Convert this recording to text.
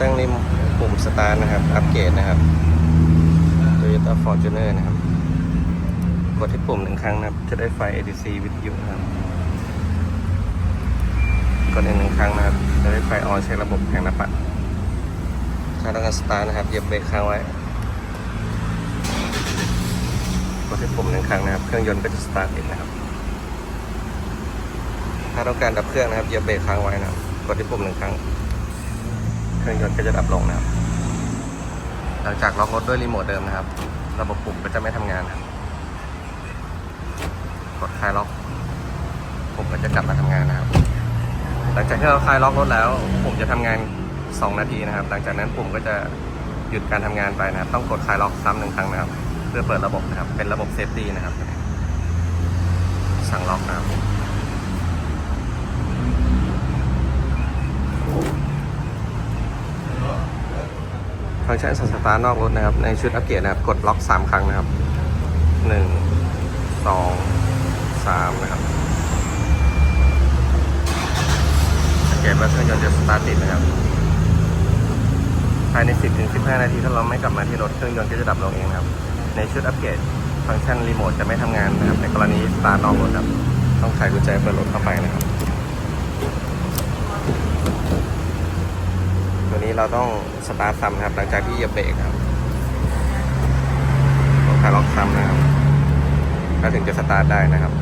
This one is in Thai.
ตั้งในปุ่มสตาร์ทนะครับ อัปเกรดนะครับ Toyota Fortuner นะครับ กดที่ปุ่มหนึ่งครั้งนะครับ จะได้ไฟ ADC วิทยุนะครับ กดอีกหนึ่งครั้งนะครับ จะได้ไฟออนเช็คระบบแผงหน้าปัด ถ้าต้องการสตาร์ทนะครับ เหยียบเบรกค้างไว้ กดที่ปุ่มหนึ่งครั้งนะครับ เครื่องยนต์ก็จะสตาร์ทติดนะครับ ถ้าต้องการดับเครื่องนะครับ เหยียบเบรกค้างไว้นะครับ กดที่ปุ่มหนึ่งครั้ง เครื่องยนต์ก็จะดับลงนะครับ หลังจากล็อกรถด้วยรีโมทเดิมนะครับ ระบบปุ่มก็จะไม่ทำงานนะครับกดคลายล็อกปุ่มก็จะกลับมาทำงานนะครับ หลังจากที่เราคลายล็อกรถแล้วปุ่มจะทำงาน 2 นาทีนะครับ หลังจากนั้นปุ่มก็จะหยุดการทำงานไปนะครับ ต้องกดคลายล็อกซ้ำหนึ่งครั้งนะครับ เพื่อเปิดระบบนะครับ เป็นระบบเซฟตี้นะครับ สั่งล็อกนะครับ ฟังก์ชันสตาร์ทนอกรถนะครับ ในชุดอัปเกรดนะครับ กดล็อก 3 ครั้งนะครับ 1 2 3 นะครับสังเกตว่าเครื่องยนต์จะสตาร์ทติดนะครับ ภายใน 10-15 นาทีถ้าเราไม่กลับมาที่รถเครื่องยนต์ก็จะดับลงเองนะครับ ในชุดอัปเกรดฟังก์ชันรีโมทจะไม่ทำงานนะครับ ในกรณีสตาร์ทนอกรถครับ ต้องไขกุญแจเปิดรถเข้าไปนะครับ ตัวนี้ เราต้องสตาร์ทซ้ำนะครับ หลังจากที่เหยียบเบรกครับต้องคลายล็อกซ้ำนะครับ ก็ถึงจะสตาร์ทได้นะครับ